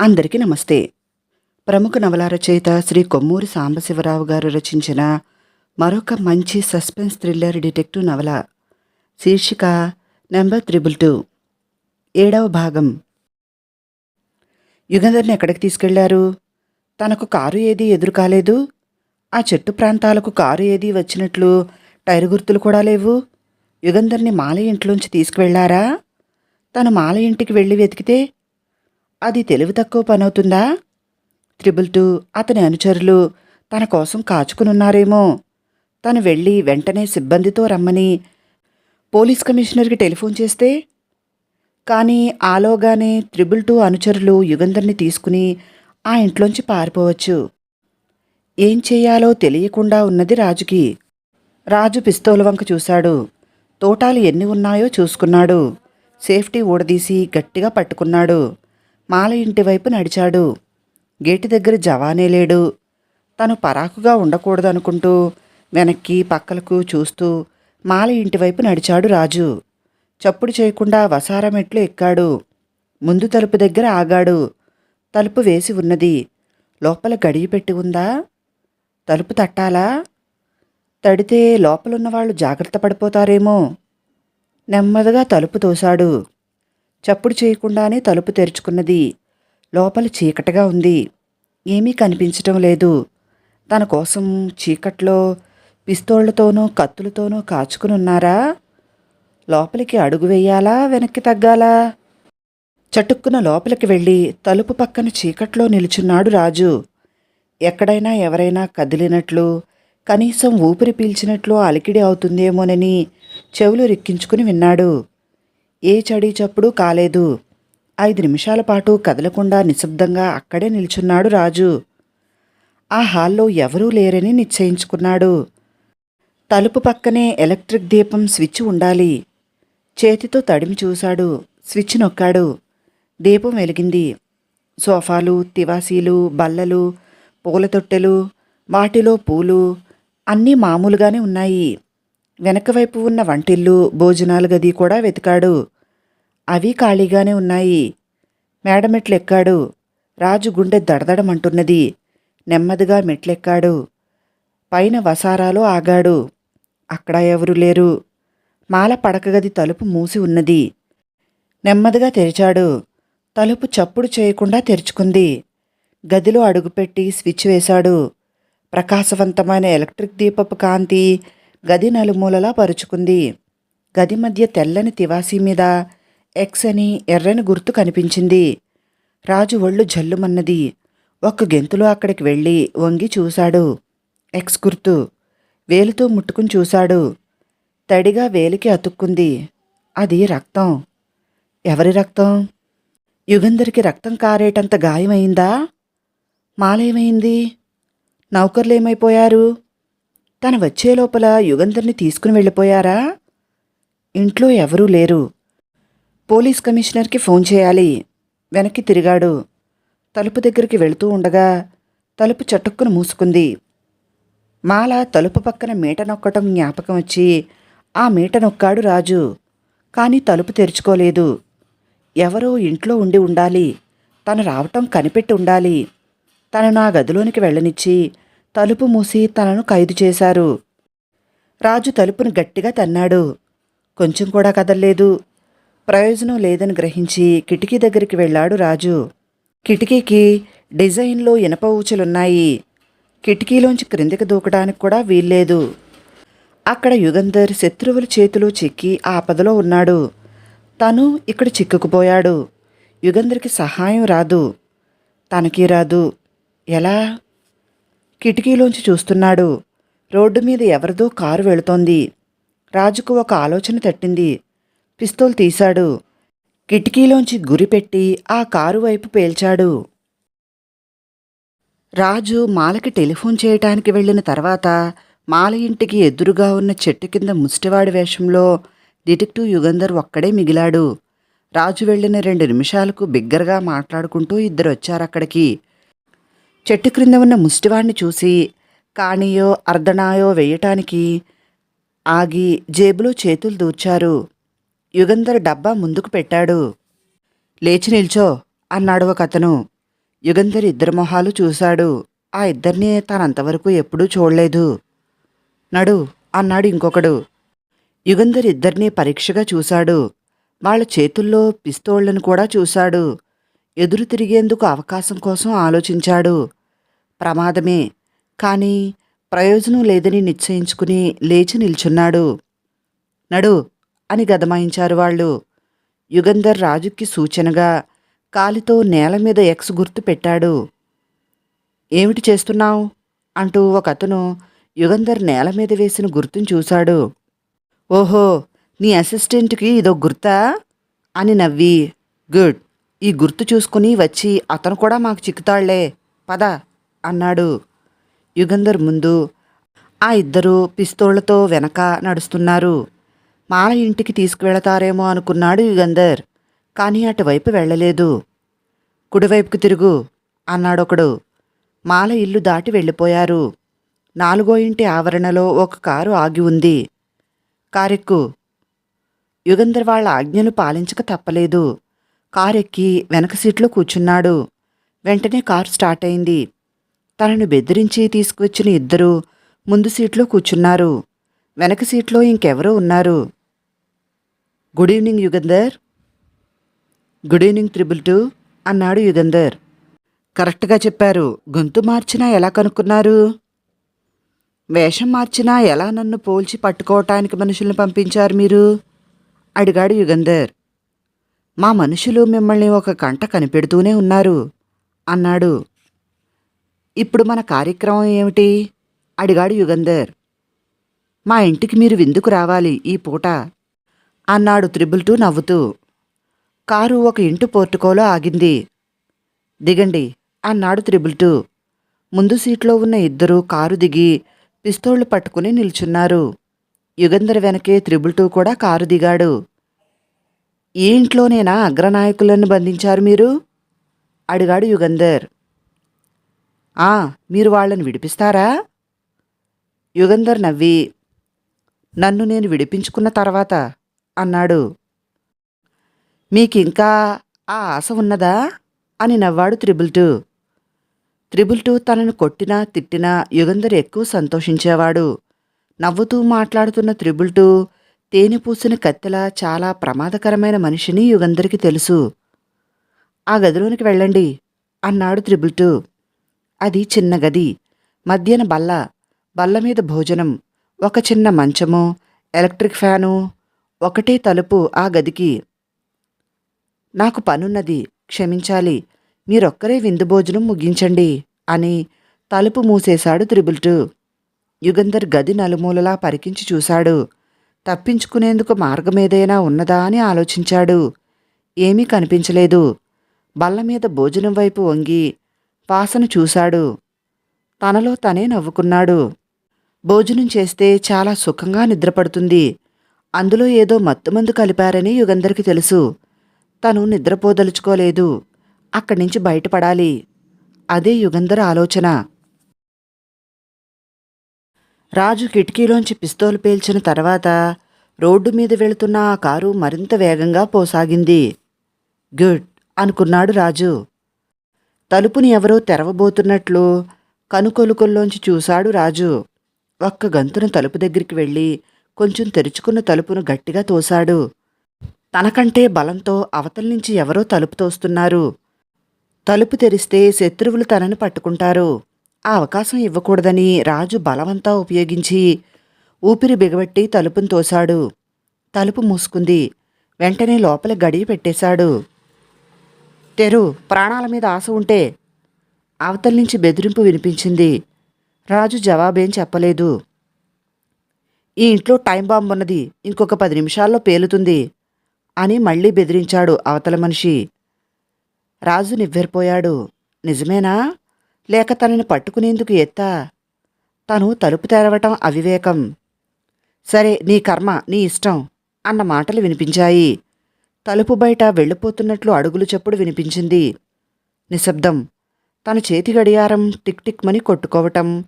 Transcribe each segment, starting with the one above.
అందరికీ నమస్తే. ప్రముఖ నవల రచయిత శ్రీ కొమ్మూరి సాంబశివరావు గారు రచించిన మరొక మంచి సస్పెన్స్ థ్రిల్లర్ డిటెక్టివ్ నవల శీర్షిక నెంబర్ త్రిబుల్ టూ ఏడవ భాగం. యుగంధర్ని ఎక్కడికి తీసుకెళ్ళారు? తనకు కారు ఏది ఎదురు కాలేదు? ఆ చెట్టు ప్రాంతాలకు కారు ఏది వచ్చినట్లు టైరు గుర్తులు కూడా లేవు? యుగంధర్ని మాల ఇంట్లోంచి తీసుకువెళ్ళారా? తను మాల ఇంటికి వెళ్ళి వెతికితే అది తెలివి తక్కువ పనవుతుందా? త్రిబుల్ టూ అతని అనుచరులు తన కోసం కాచుకునున్నారేమో. తను వెళ్ళి వెంటనే సిబ్బందితో రమ్మని పోలీస్ కమిషనర్కి టెలిఫోన్ చేస్తే కానీ ఆలోగానే త్రిబుల్ టూ అనుచరులు యుగంధర్ని తీసుకుని ఆ ఇంట్లోంచి పారిపోవచ్చు. ఏం చేయాలో తెలియకుండా ఉన్నది రాజుకి. రాజు పిస్తోలు వంక చూశాడు. తోటాలు ఎన్ని ఉన్నాయో చూసుకున్నాడు. సేఫ్టీ ఊడదీసి గట్టిగా పట్టుకున్నాడు. మాల ఇంటి వైపు నడిచాడు. గేటు దగ్గర జవానే లేడు. తను పరాకుగా ఉండకూడదనుకుంటూ వెనక్కి పక్కలకు చూస్తూ మాల ఇంటి వైపు నడిచాడు రాజు. చప్పుడు చేయకుండా వసారా మెట్లు ఎక్కాడు. ముందు తలుపు దగ్గర ఆగాడు. తలుపు వేసి ఉన్నది. లోపల గడియ పెట్టి ఉందా? తలుపు తట్టాలా? తడితే లోపలున్నవాళ్ళు జాగ్రత్త పడిపోతారేమో. నెమ్మదిగా తలుపు తోశాడు. చప్పుడు చేయకుండానే తలుపు తెరుచుకున్నది. లోపల చీకటిగా ఉంది. ఏమీ కనిపించటం లేదు. తన కోసం చీకట్లో పిస్తోళ్ళతోనూ కత్తులతోనూ కాచుకుని ఉన్నారా లోపలికి అడుగు వేయాలా? వెనక్కి తగ్గాలా? చటుక్కున లోపలికి వెళ్ళి తలుపు పక్కన చీకట్లో నిలుచున్నాడు రాజు. ఎక్కడైనా ఎవరైనా కదిలినట్లు కనీసం ఊపిరి పీల్చినట్లు అలికిడి అవుతుందేమోనని చెవులు రిక్కించుకుని విన్నాడు. ఏ చడి చప్పుడు కాలేదు. ఐదు నిమిషాల పాటు కదలకుండా నిశ్శబ్దంగా అక్కడే నిల్చున్నాడు రాజు. ఆ హాల్లో ఎవరూ లేరని నిశ్చయించుకున్నాడు. తలుపు పక్కనే ఎలక్ట్రిక్ దీపం స్విచ్ ఉండాలి. చేతితో తడిమి చూశాడు. స్విచ్ నొక్కాడు. దీపం వెలిగింది. సోఫాలు తివాసీలు బల్లలు పూల తొట్టెలు వాటిలో పూలు అన్నీ మామూలుగానే ఉన్నాయి. వెనకవైపు ఉన్న వంటిల్లు భోజనాల గది కూడా వెతికాడు. అవి ఖాళీగానే ఉన్నాయి. మేడమెట్లు ఎక్కాడు రాజు గుండె దడదడమంటున్నది. నెమ్మదిగా మెట్లెక్కాడు. పైన వసారాలో ఆగాడు. అక్కడ ఎవరూ లేరు. మాల పడకగది తలుపు మూసి ఉన్నది. నెమ్మదిగా తెరిచాడు. తలుపు చప్పుడు చేయకుండా తెరుచుకుంది. గదిలో అడుగుపెట్టి స్విచ్ వేశాడు. ప్రకాశవంతమైన ఎలక్ట్రిక్ దీపపు కాంతి గది నలుమూలలా పరుచుకుంది. గది మధ్య తెల్లని తివాసీ మీద ఎక్స్ అని ఎర్రని గుర్తు కనిపించింది. రాజు ఒళ్ళు జల్లుమన్నది. ఒక్క గెంతులో అక్కడికి వెళ్ళి వంగి చూశాడు. ఎక్స్ గుర్తు. వేలుతో ముట్టుకుని చూశాడు. తడిగా వేలికి అతుక్కుంది. అది రక్తం. ఎవరి రక్తం? యుగంధర్కి రక్తం కారేటంత గాయమైందా? మాలేమైంది? నౌకర్లేమైపోయారు? తను వచ్చే లోపల యుగంధర్ని తీసుకుని వెళ్ళిపోయారా? ఇంట్లో ఎవరూ లేరు. పోలీస్ కమిషనర్కి ఫోన్ చేయాలి. వెనక్కి తిరిగాడు. తలుపు దగ్గరికి వెళుతూ ఉండగా తలుపు చటుక్కును మూసుకుంది. మాల తలుపు పక్కన మీట నొక్కటం జ్ఞాపకం వచ్చి ఆ మీట నొక్కాడు రాజు. కానీ తలుపు తెరుచుకోలేదు. ఎవరో ఇంట్లో ఉండి ఉండాలి. తను రావటం కనిపెట్టి ఉండాలి. తను నా గదిలోనికి వెళ్ళనిచ్చి తలుపు మూసి తనను ఖైదు చేశారు. రాజు తలుపును గట్టిగా తన్నాడు. కొంచెం కూడా కదల్లేదు. ప్రయోజనం లేదని గ్రహించి కిటికీ దగ్గరికి వెళ్ళాడు రాజు. కిటికీకి డిజైన్లో ఇనప ఊచలున్నాయి. కిటికీలోంచి క్రిందికి దూకడానికి కూడా వీల్లేదు. అక్కడ యుగంధర్ శత్రువుల చేతిలో చిక్కి ఆపదలో ఉన్నాడు. తను ఇక్కడ చిక్కుకుపోయాడు. యుగంధర్కి సహాయం రాదు. తనకి రాదు. ఎలా? కిటికీలోంచి చూస్తున్నాడు. రోడ్డు మీద ఎవరిదో కారు వెళుతోంది. రాజుకు ఒక ఆలోచన తట్టింది. పిస్తోల్ తీశాడు. కిటికీలోంచి గురిపెట్టి ఆ కారు వైపు పేల్చాడు. రాజు మాలకి టెలిఫోన్ చేయటానికి వెళ్ళిన తర్వాత మాల ఇంటికి ఎదురుగా ఉన్న చెట్టు కింద ముష్టివాడి వేషంలో డిటెక్టివ్ యుగంధర్ ఒక్కడే మిగిలాడు. రాజు వెళ్ళిన రెండు నిమిషాలకు బిగ్గరగా మాట్లాడుకుంటూ ఇద్దరు వచ్చారక్కడికి. చెట్టు క్రింద ఉన్న ముష్టివాడిని చూసి కాణియో అర్ధనాయో వేయటానికి ఆగి జేబులో చేతులు దూర్చారు. యుగంధర్ డబ్బా ముందుకు పెట్టాడు. లేచి నిల్చో అన్నాడు ఒక అతను యుగంధర్ ఇద్దరి మొహాలు చూశాడు. ఆ ఇద్దరిని తానంతవరకు ఎప్పుడూ చూడలేదు. నడు అన్నాడు ఇంకొకడు. యుగంధర్ ఇద్దరినీ పరీక్షగా చూశాడు. వాళ్ళ చేతుల్లో పిస్తోళ్ళను కూడా చూశాడు. ఎదురు తిరిగేందుకు అవకాశం కోసం ఆలోచించాడు. ప్రమాదమే. కానీ ప్రయోజనం లేదని నిశ్చయించుకుని లేచి నిల్చున్నాడు. నడు అని గదమాయించారు వాళ్ళు. యుగంధర్ రాజుకి సూచనగా కాలితో నేల మీద ఎక్స్ గుర్తు పెట్టాడు. ఏమిటి చేస్తున్నావు? అంటూ ఒకతను యుగంధర్ నేల మీద వేసిన గుర్తును చూశాడు. ఓహో నీ అసిస్టెంట్కి ఇదో గుర్తా? అని నవ్వి. గుడ్ ఈ గుర్తు చూసుకుని వచ్చి అతను కూడా మాకు చిక్కుతాళ్ళే పద అన్నాడు. యుగంధర్ ముందు ఆ ఇద్దరు పిస్తోళ్ళతో వెనక నడుస్తున్నారు. మాల ఇంటికి తీసుకువెళతారేమో అనుకున్నాడు యుగంధర్ కానీ అటువైపు వెళ్ళలేదు. కుడివైపుకు తిరుగు అన్నాడొకడు. మాల ఇల్లు దాటి వెళ్ళిపోయారు. నాలుగో ఇంటి ఆవరణలో ఒక కారు ఆగి ఉంది. కారెక్కు. యుగంధర్ వాళ్ళ ఆజ్ఞను పాలించక తప్పలేదు. కారెక్కి వెనక సీట్లో కూర్చున్నాడు. వెంటనే కారు స్టార్ట్ అయింది తనను బెదిరించి తీసుకువచ్చిన ఇద్దరు ముందు సీట్లో కూర్చున్నారు. వెనక సీట్లో ఇంకెవరో ఉన్నారు. Good evening Yugandhar good evening triple two అన్నాడు యుగంధర్ కరెక్ట్గా చెప్పారు. గొంతు మార్చినా ఎలా కనుక్కున్నారు? వేషం మార్చినా ఎలా నన్ను పోల్చి పట్టుకోవటానికి మనుషుల్ని పంపించారు మీరు? అడిగాడు యుగంధర్ మా మనుషులు మిమ్మల్ని ఒక కంట కనిపెడుతూనే ఉన్నారు అన్నాడు. ఇప్పుడు మన కార్యక్రమం ఏమిటి? అడిగాడు యుగంధర్ మా ఇంటికి మీరు విందుకు రావాలి ఈ పూట. అన్నాడు త్రిబుల్ టూ నవ్వుతూ. కారు ఒక ఇంటి పోర్టుకోలో ఆగింది. దిగండి అన్నాడు త్రిబుల్ టూ ముందు సీట్లో ఉన్న ఇద్దరు కారు దిగి పిస్తోళ్ళు పట్టుకుని నిల్చున్నారు. యుగంధర్ వెనకే త్రిబుల్ టూ కూడా కారు దిగాడు. ఈ ఇంట్లోనేనా అగ్రనాయకులను బంధించారు మీరు? అడిగాడు యుగంధర్. ఆ మీరు వాళ్ళని విడిపిస్తారా? యుగంధర్ నవ్వి. నన్ను నేను విడిపించుకున్న తర్వాత అన్నాడు. మీకింకా ఆ ఆశ ఉన్నదా? అని నవ్వాడు త్రిబుల్ టూ త్రిబుల్ టూ తనను కొట్టినా తిట్టినా యుగంధర్ ఎక్కువ సంతోషించేవాడు. నవ్వుతూ మాట్లాడుతున్న త్రిబుల్ టూ తేనె పూసిన కత్తెల చాలా ప్రమాదకరమైన మనిషిని యుగంధర్కి తెలుసు. ఆ గదిలోనికి వెళ్ళండి అన్నాడు త్రిబుల్ టూ అది చిన్న గది. మధ్యన బల్ల. బల్ల మీద భోజనం. ఒక చిన్న మంచము. Electric fan. ఒకటే తలుపు ఆ గదికి. నాకు పనున్నది క్షమించాలి. మీరొక్కరే విందు భోజనం ముగించండి అని తలుపు మూసేశాడు త్రిబుల్ టూ యుగంధర్ గది నలుమూలలా పరికించి చూశాడు. తప్పించుకునేందుకు మార్గమేదైనా ఉన్నదా అని ఆలోచించాడు. ఏమీ కనిపించలేదు. బల్ల మీద భోజనం వైపు వంగి వాసన చూశాడు. తనలో తనే నవ్వుకున్నాడు. భోజనం చేస్తే చాలా సుఖంగా నిద్రపడుతుంది. అందులో ఏదో మత్తుమందు కలిపారని యుగంధర్కి తెలుసు. తను నిద్రపోదలుచుకోలేదు. అక్కడి నుంచి బయటపడాలి. అదే యుగంధర్ ఆలోచన. రాజు కిటికీలోంచి పిస్తోలు పేల్చిన తర్వాత రోడ్డు మీద వెళుతున్న ఆ కారు మరింత వేగంగా పోసాగింది. గుడ్ అనుకున్నాడు రాజు. తలుపుని ఎవరో తెరవబోతున్నట్లు కనుకొలుకొల్లోంచి చూశాడు రాజు. ఒక్క గంతున తలుపు దగ్గరికి వెళ్ళి కొంచెం తెరుచుకున్న తలుపును గట్టిగా తోశాడు. తనకంటే బలంతో అవతల నుంచి ఎవరో తలుపు తోస్తున్నారు. తలుపు తెరిస్తే శత్రువులు తనని పట్టుకుంటారు. ఆ అవకాశం ఇవ్వకూడదని రాజు బలమంతా ఉపయోగించి ఊపిరి బిగబట్టి తలుపును తోశాడు. తలుపు మూసుకుంది. వెంటనే లోపల గడియ పెట్టేశాడు. తెరు ప్రాణాల మీద ఆశ ఉంటే అవతల నుంచి బెదిరింపు వినిపించింది. రాజు జవాబేం చెప్పలేదు. ఈ ఇంట్లో టైం బాంబు ఉన్నది. ఇంకొక పది నిమిషాల్లో పేలుతుంది అని మళ్ళీ బెదిరించాడు అవతల మనిషి. రాజు నివ్వెరిపోయాడు. నిజమేనా? లేక తనని పట్టుకునేందుకు ఎత్తా? తను తలుపు తెరవటం అవివేకం. సరే నీ కర్మ నీ ఇష్టం అన్న మాటలు వినిపించాయి. తలుపు బయట వెళ్ళిపోతున్నట్లు అడుగులు చప్పుడు వినిపించింది. నిశ్శబ్దం. తన చేతి గడియారం టిక్ టిక్ మని కొట్టుకోవటం.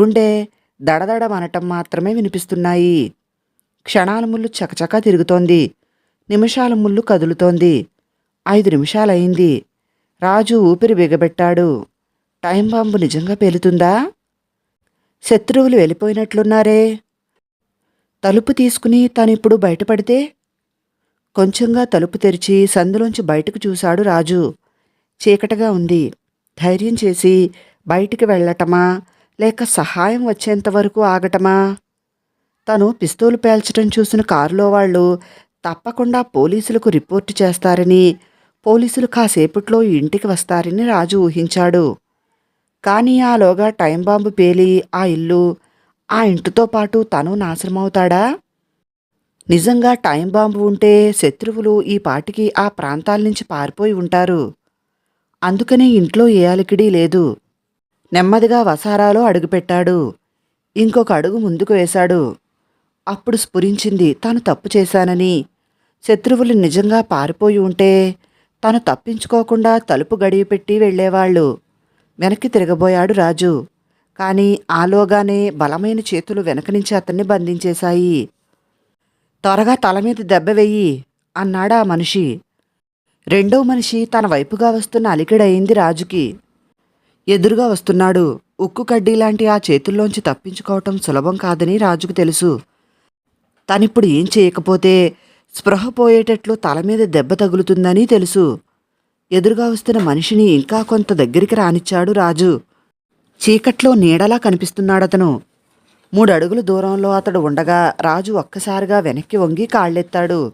గుండె దడదడ అనటం మాత్రమే వినిపిస్తున్నాయి. క్షణాల ముళ్ళు చకచకా తిరుగుతోంది. నిమిషాల ముళ్ళు కదులుతోంది. ఐదు నిమిషాలయింది. రాజు ఊపిరి బిగబెట్టాడు. టైం బాంబు నిజంగా పేలుతుందా? శత్రువులు వెళ్ళిపోయినట్లున్నారే. తలుపు తీసుకుని తనిప్పుడు బయటపడితే? కొంచెంగా తలుపు తెరిచి సందులోంచి బయటకు చూశాడు రాజు. చీకటిగా ఉంది. ధైర్యం చేసి బయటికి వెళ్ళటమా? లేక సహాయం వచ్చేంత వరకు ఆగటమా? తను పిస్తూలు పేల్చడం చూసిన కారులో వాళ్ళు తప్పకుండా పోలీసులకు రిపోర్టు చేస్తారని పోలీసులు కాసేపట్లో ఇంటికి వస్తారని రాజు ఊహించాడు. కానీ ఆలోగా టైం బాంబు పేలి ఆ ఇల్లు ఆ ఇంటితో పాటు తను నాశనమవుతాడా? నిజంగా టైం బాంబు ఉంటే శత్రువులు ఈ పాటికి ఆ ప్రాంతాల నుంచి పారిపోయి ఉంటారు. అందుకనే ఇంట్లో ఏ అలికిడీ లేదు. నెమ్మదిగా వసారాలో అడుగుపెట్టాడు. ఇంకొక అడుగు ముందుకు వేశాడు. అప్పుడు స్ఫురించింది తాను తప్పు చేశానని. శత్రువులు నిజంగా పారిపోయి ఉంటే తను తప్పించుకోకుండా తలుపు గడియ పెట్టి వెళ్ళేవాళ్ళు. వెనక్కి తిరగబోయాడు రాజు. కానీ ఆలోగానే బలమైన చేతులు వెనక నుంచి అతన్ని బంధించేశాయి. త్వరగా తల మీద దెబ్బ వెయ్యి అన్నాడా మనిషి. రెండో మనిషి తన వైపుగా వస్తున్న అలికిడయింది రాజుకి. ఎదురుగా వస్తున్నాడు. ఉక్కు కడ్డీ లాంటి ఆ చేతుల్లోంచి తప్పించుకోవటం సులభం కాదని రాజుకు తెలుసు. తనిప్పుడు ఏం చేయకపోతే స్పృహ పోయేటట్లు తల మీద దెబ్బ తగులుతుందని తెలుసు. ఎదురుగా వస్తున్న మనిషిని ఇంకా కొంత దగ్గరికి రానిచ్చాడు రాజు. చీకట్లో నీడలా కనిపిస్తున్నాడతను. మూడు అడుగుల దూరంలో అతడు ఉండగా రాజు ఒక్కసారిగా వెనక్కి వంగి కాళ్ళెత్తాడు.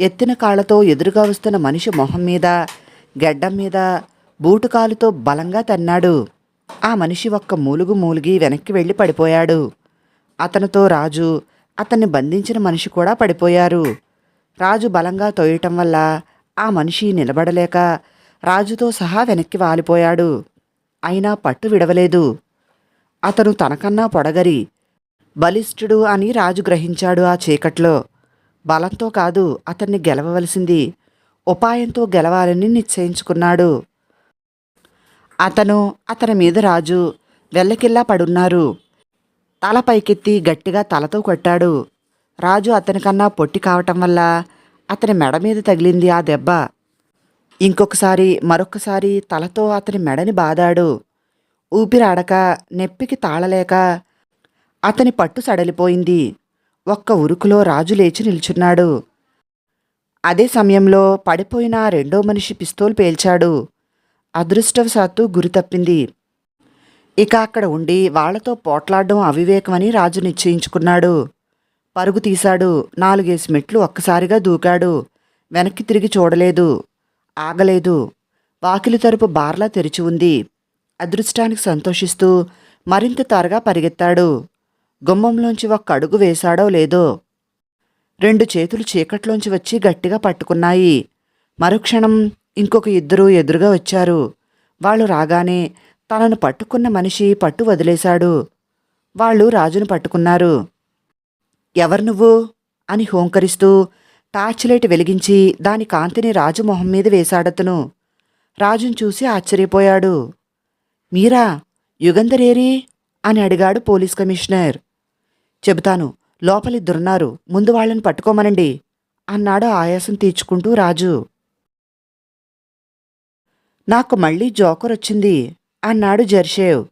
ఎత్తిన కాళ్ళతో ఎదురుగా వస్తున్న మనిషి మొహం మీద గెడ్డం మీద బూటు కాలుతో బలంగా తన్నాడు. ఆ మనిషి ఒక్క మూలుగు మూలిగి వెనక్కి వెళ్ళి పడిపోయాడు. అతనితో రాజు అతన్ని బంధించిన మనిషి కూడా పడిపోయారు. రాజు బలంగా తోయటం వల్ల ఆ మనిషి నిలబడలేక రాజుతో సహా వెనక్కి వాలిపోయాడు. అయినా పట్టు విడవలేదు. అతను తనకన్నా పొడగరి బలిష్ఠుడు అని రాజు గ్రహించాడు ఆ చీకట్లో. బలంతో కాదు అతన్ని గెలవవలసింది. ఉపాయంతో గెలవాలని నిశ్చయించుకున్నాడు. అతను అతని మీద రాజు వెల్లకిల్లా పడున్నారు. తల పైకెత్తి గట్టిగా తలతో కొట్టాడు. రాజు అతనికన్నా పొట్టి కావటం వల్ల అతని మెడ మీద తగిలింది ఆ దెబ్బ. ఇంకొకసారి మరొకసారి తలతో అతని మెడని బాదాడు. ఊపిరాడక నెప్పికి తాళలేక అతని పట్టు సడలిపోయింది. ఒక్క ఉరుకులో రాజు లేచి నిల్చున్నాడు. అదే సమయంలో పడిపోయిన రెండో మనిషి పిస్తోలు పేల్చాడు. అదృష్టవశాత్తు గురి తప్పింది. ఇక అక్కడ ఉండి వాళ్ళతో పోట్లాడడం అవివేకమని రాజు నిశ్చయించుకున్నాడు. పరుగు తీశాడు. నాలుగేసి మెట్లు ఒక్కసారిగా దూకాడు. వెనక్కి తిరిగి చూడలేదు. ఆగలేదు. వాకిలి తరపు బార్లా తెరిచి ఉంది. అదృష్టానికి సంతోషిస్తూ మరింత త్వరగా పరిగెత్తాడు. గుమ్మంలోంచి ఒక్క అడుగు వేశాడో లేదో. రెండు చేతులు చీకట్లోంచి వచ్చి గట్టిగా పట్టుకున్నాయి. మరుక్షణం ఇంకొక ఇద్దరు ఎదురుగా వచ్చారు. వాళ్ళు రాగానే తనను పట్టుకున్న మనిషి పట్టు వదిలేశాడు. వాళ్ళు రాజును పట్టుకున్నారు. ఎవరు నువ్వు? అని హోంకరిస్తూ టార్చ్ లైట్ వెలిగించి దాని కాంతిని రాజు మొహం మీద వేశాడతను. రాజును చూసి ఆశ్చర్యపోయాడు. మీరా యుగంధరేరి? అని అడిగాడు పోలీస్ కమిషనర్. చెబుతాను లోపలిద్దరున్నారు. ముందు వాళ్ళని పట్టుకోమనండి అన్నాడు ఆయాసం తీర్చుకుంటూ రాజు. నాకు మళ్ళీ జోకర్ వచ్చింది అన్నాడు జర్షేవ్.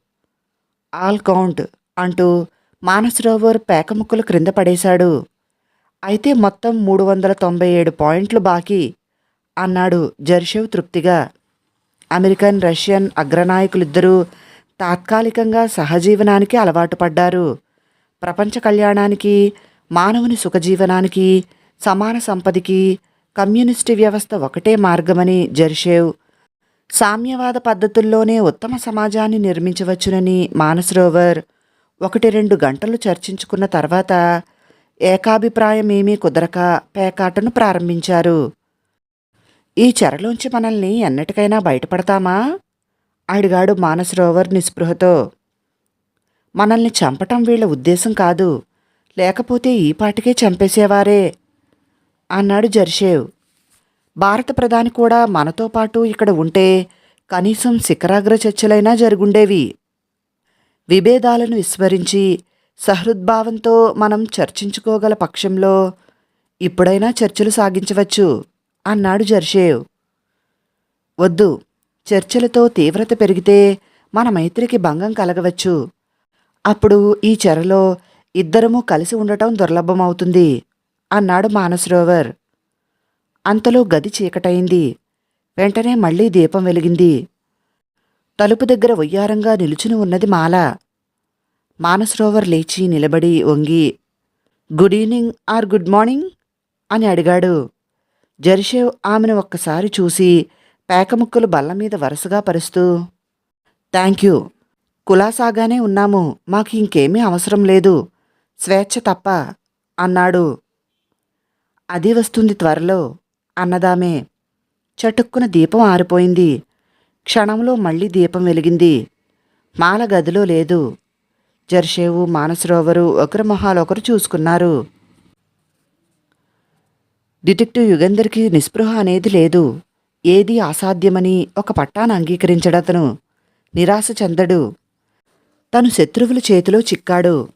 ఆల్ కౌంట్ అంటూ మానసరోవర్ పేకముక్కలు క్రింద పడేశాడు. అయితే మొత్తం మూడు వందల తొంభై ఏడు పాయింట్లు బాకీ అన్నాడు జర్షేవ్ తృప్తిగా. అమెరికన్ రష్యన్ అగ్రనాయకులిద్దరూ తాత్కాలికంగా సహజీవనానికి అలవాటు పడ్డారు. ప్రపంచ కళ్యాణానికి మానవుని సుఖజీవనానికి సమాన సంపదకి కమ్యూనిస్టు వ్యవస్థ ఒకటే మార్గమని జర్షేవ్ సామ్యవాద పద్ధతుల్లోనే ఉత్తమ సమాజాన్ని నిర్మించవచ్చునని మానసరోవర్ ఒకటి రెండు గంటలు చర్చించుకున్న తర్వాత ఏకాభిప్రాయమేమీ కుదరక పేకాటను ప్రారంభించారు. ఈ చెరలోంచి మనల్ని ఎన్నటికైనా బయటపడతామా? అడిగాడు మానసరోవర్ నిస్పృహతో. మనల్ని చంపటం వీళ్ళ ఉద్దేశం కాదు లేకపోతే ఈ పాటికే చంపేసేవారే అన్నాడు జర్షేవ్. భారత ప్రధాని కూడా మనతో పాటు ఇక్కడ ఉంటే కనీసం శిఖరాగ్ర చర్చలైనా జరుగుండేవి. విభేదాలను విస్మరించి సహృద్భావంతో మనం చర్చించుకోగల పక్షంలో ఇప్పుడైనా చర్చలు సాగించవచ్చు అన్నాడు జర్షేవ్. వద్దు చర్చలతో తీవ్రత పెరిగితే మన మైత్రికి భంగం కలగవచ్చు. అప్పుడు ఈ చెరలో ఇద్దరము కలిసి ఉండటం దుర్లభమవుతుంది అన్నాడు మానసరోవర్ అంతలో గది చీకటైంది. వెంటనే మళ్ళీ దీపం వెలిగింది. తలుపు దగ్గర వయ్యారంగా నిలుచుని ఉన్నది మాల. మానసరోవర్ లేచి నిలబడి వంగి good evening or good morning అని అడిగాడు. జర్షేవ్ ఆమెను ఒక్కసారి చూసి పేకముక్కలు బల్ల మీద వరుసగా పరుస్తూ థ్యాంక్ యూ. కులాసాగానే ఉన్నాము. మాకు ఇంకేమీ అవసరం లేదు. స్వేచ్ఛ తప్ప అన్నాడు. అది వస్తుంది త్వరలో. అన్నదామే. చటుక్కున దీపం ఆరిపోయింది. క్షణంలో మళ్ళీ దీపం వెలిగింది. మాల గదిలో లేదు. జర్షేవు మానసరోవరు ఒకరి మొహాలొకరు చూసుకున్నారు. డిటెక్టివ్ యుగంధర్కి నిస్పృహ అనేది లేదు. ఏది అసాధ్యమని ఒక పట్టాన అంగీకరించడతను నిరాశ చెందడు. తను శత్రువుల చేతిలో చిక్కాడు.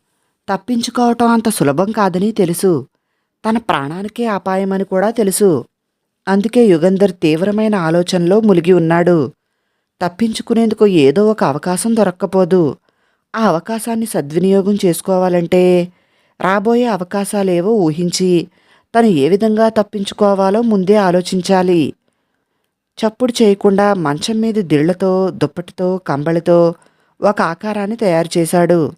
తప్పించుకోవటం అంత సులభం కాదని తెలుసు. తన ప్రాణానికే అపాయమని కూడా తెలుసు. అందుకే యుగంధర్ తీవ్రమైన ఆలోచనలో మునిగి ఉన్నాడు. తప్పించుకునేందుకు ఏదో ఒక అవకాశం దొరక్కపోదు. ఆ అవకాశాన్ని సద్వినియోగం చేసుకోవాలంటే రాబోయే అవకాశాలేవో ఊహించి తను ఏ విధంగా తప్పించుకోవాలో ముందే ఆలోచించాలి. చప్పుడు చేయకుండా మంచం మీద దిళ్ళతో దుప్పటితో కంబళితో ఒక ఆకారాన్ని తయారు చేశాడు.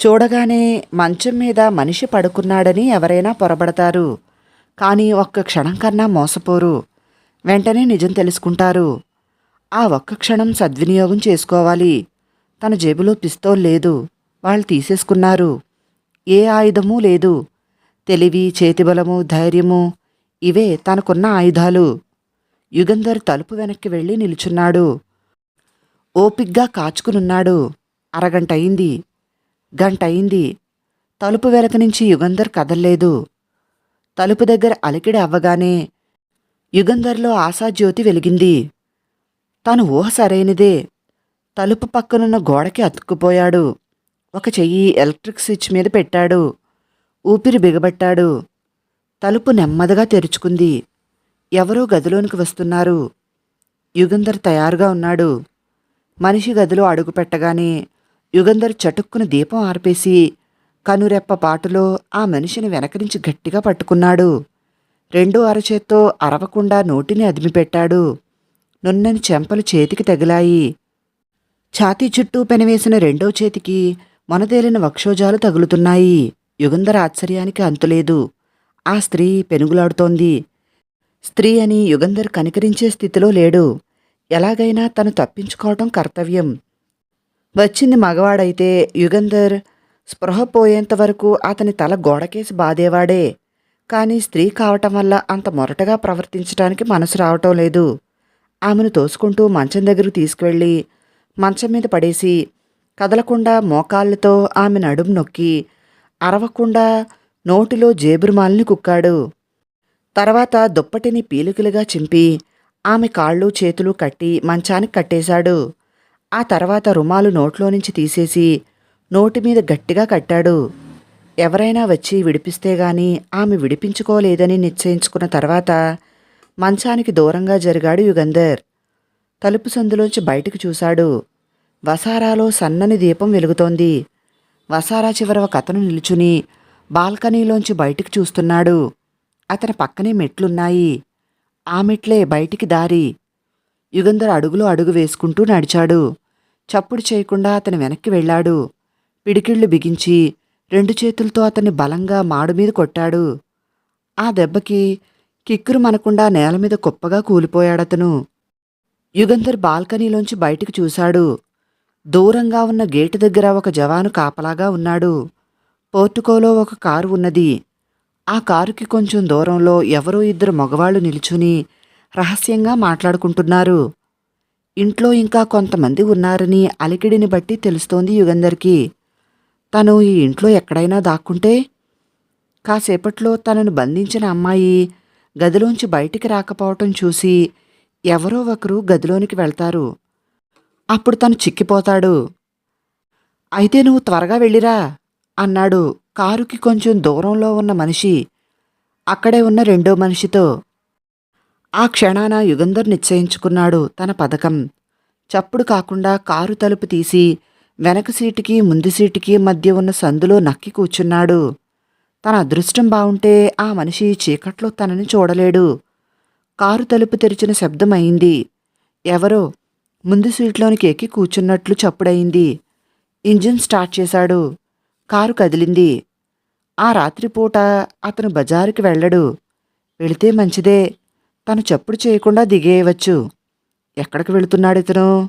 చూడగానే మంచం మీద మనిషి పడుకున్నాడని ఎవరైనా పొరబడతారు. కానీ ఒక్క క్షణం కన్నా మోసపోరు. వెంటనే నిజం తెలుసుకుంటారు. ఆ ఒక్క క్షణం సద్వినియోగం చేసుకోవాలి. తన జేబులో పిస్తోల్ లేదు. వాళ్ళు తీసేసుకున్నారు. ఏ ఆయుధమూ లేదు. తెలివి చేతిబలము ధైర్యము ఇవే తనకున్న ఆయుధాలు. యుగంధర్ తలుపు వెనక్కి వెళ్ళి నిలుచున్నాడు. ఓపిగ్గా కాచుకునున్నాడు. అరగంట అయింది గంట అయింది తలుపు వెనక నుంచి యుగంధర్ కదల్లేదు. తలుపు దగ్గర అలికిడి అవ్వగానే యుగంధర్లో ఆశాజ్యోతి వెలిగింది. తాను ఊహ సరైనదే. తలుపు పక్కనున్న గోడకి అతుక్కుపోయాడు. ఒక చెయ్యి ఎలక్ట్రిక్ స్విచ్ మీద పెట్టాడు. ఊపిరి బిగబట్టాడు. తలుపు నెమ్మదిగా తెరుచుకుంది. ఎవరో గదిలోనికి వస్తున్నారు. యుగంధర్ తయారుగా ఉన్నాడు. మనిషి గదిలో అడుగు పెట్టగానే యుగంధర్ చటుక్కున దీపం ఆర్పేసి కనురెప్ప పాటులో ఆ మనిషిని వెనక నుంచి గట్టిగా పట్టుకున్నాడు. రెండో అరచేత్తో అరవకుండా నోటిని అదిమిపెట్టాడు. నున్నని చెంపలు చేతికి తగిలాయి. ఛాతీ చుట్టూ పెనవేసిన రెండో చేతికి మొనదేలిన వక్షోజాలు తగులుతున్నాయి. యుగంధర్ ఆశ్చర్యానికి అంతులేదు. ఆ స్త్రీ పెనుగులాడుతోంది. స్త్రీ అని యుగంధర్ కనికరించే స్థితిలో లేడు. ఎలాగైనా తను తప్పించుకోవటం కర్తవ్యం. వచ్చింది మగవాడైతే యుగంధర్ స్పృహ పోయేంత వరకు అతని తల గోడకేసి బాధేవాడే. కానీ స్త్రీ కావటం వల్ల అంత మొరటగా ప్రవర్తించడానికి మనసు రావటం లేదు. ఆమెను తోసుకుంటూ మంచం దగ్గరకు తీసుకువెళ్ళి మంచం మీద పడేసి కదలకుండా మోకాళ్ళతో ఆమె నడుము నొక్కి అరవకుండా నోటిలో జేబురుమాల్ని కుక్కాడు. తర్వాత దుప్పటిని పీలికలుగా చింపి ఆమె కాళ్ళు చేతులు కట్టి మంచానికి కట్టేశాడు. ఆ తర్వాత రుమాలు నోట్లో నుంచి తీసేసి నోటి మీద గట్టిగా కట్టాడు. ఎవరైనా వచ్చి విడిపిస్తే గాని ఆమె విడిపించుకోలేదని నిశ్చయించుకున్న తర్వాత మంచానికి దూరంగా జరిగాడు యుగంధర్. తలుపు సందులోంచి బయటకు చూశాడు. వసారాలో సన్నని దీపం వెలుగుతోంది. వసారా చివర ఒక అతను నిలుచుని బాల్కనీలోంచి బయటికి చూస్తున్నాడు. అతని పక్కనే మెట్లున్నాయి. ఆ మెట్లే బయటికి దారి. యుగంధర్ అడుగులో అడుగు వేసుకుంటూ నడిచాడు. చప్పుడు చేయకుండా అతని వెనక్కి వెళ్ళాడు. పిడికిళ్ళు బిగించి రెండు చేతులతో అతన్ని బలంగా మాడు మీద కొట్టాడు. ఆ దెబ్బకి కిక్కురు మనకుండా నేల మీద కుప్పగా కూలిపోయాడతను. యుగంధర్ బాల్కనీలోంచి బయటికి చూశాడు. దూరంగా ఉన్న గేటు దగ్గర ఒక జవాను కాపలాగా ఉన్నాడు. పోర్టుకోలో ఒక కారు ఉన్నది. ఆ కారుకి కొంచెం దూరంలో ఎవరో ఇద్దరు మగవాళ్ళు నిలుచుని రహస్యంగా మాట్లాడుకుంటున్నారు. ఇంట్లో ఇంకా కొంతమంది ఉన్నారని అలికిడిని బట్టి తెలుస్తోంది యుగంధర్కి. తను ఈ ఇంట్లో ఎక్కడైనా దాక్కుంటే కాసేపట్లో తనను బంధించిన అమ్మాయి గదిలోంచి బయటికి రాకపోవటం చూసి ఎవరో ఒకరు గదిలోనికి వెళ్తారు. అప్పుడు తను చిక్కిపోతాడు. అయితే నువ్వు త్వరగా వెళ్ళిరా అన్నాడు కారుకి కొంచెం దూరంలో ఉన్న మనిషి. అక్కడే ఉన్న రెండో మనిషితో. ఆ క్షణాన యుగంధర్ నిశ్చయించుకున్నాడు తన పథకం. చప్పుడు కాకుండా కారు తలుపు తీసి వెనక సీటుకి ముందు సీటుకి మధ్య ఉన్న సందులో నక్కి కూర్చున్నాడు. తన అదృష్టం బావుంటే ఆ మనిషి చీకట్లో తనని చూడలేడు. కారు తలుపు తెరిచిన శబ్దం అయింది. ఎవరో ముందు సీట్లోనికి ఎక్కి కూర్చున్నట్లు చప్పుడయింది. ఇంజిన్ స్టార్ట్ చేశాడు. కారు కదిలింది. ఆ రాత్రిపూట అతను బజారుకి వెళ్ళడు. వెళితే మంచిదే. తను చప్పుడు చేయకుండా దిగేయవచ్చు. ఎక్కడికి వెళుతున్నాడు ఇతను?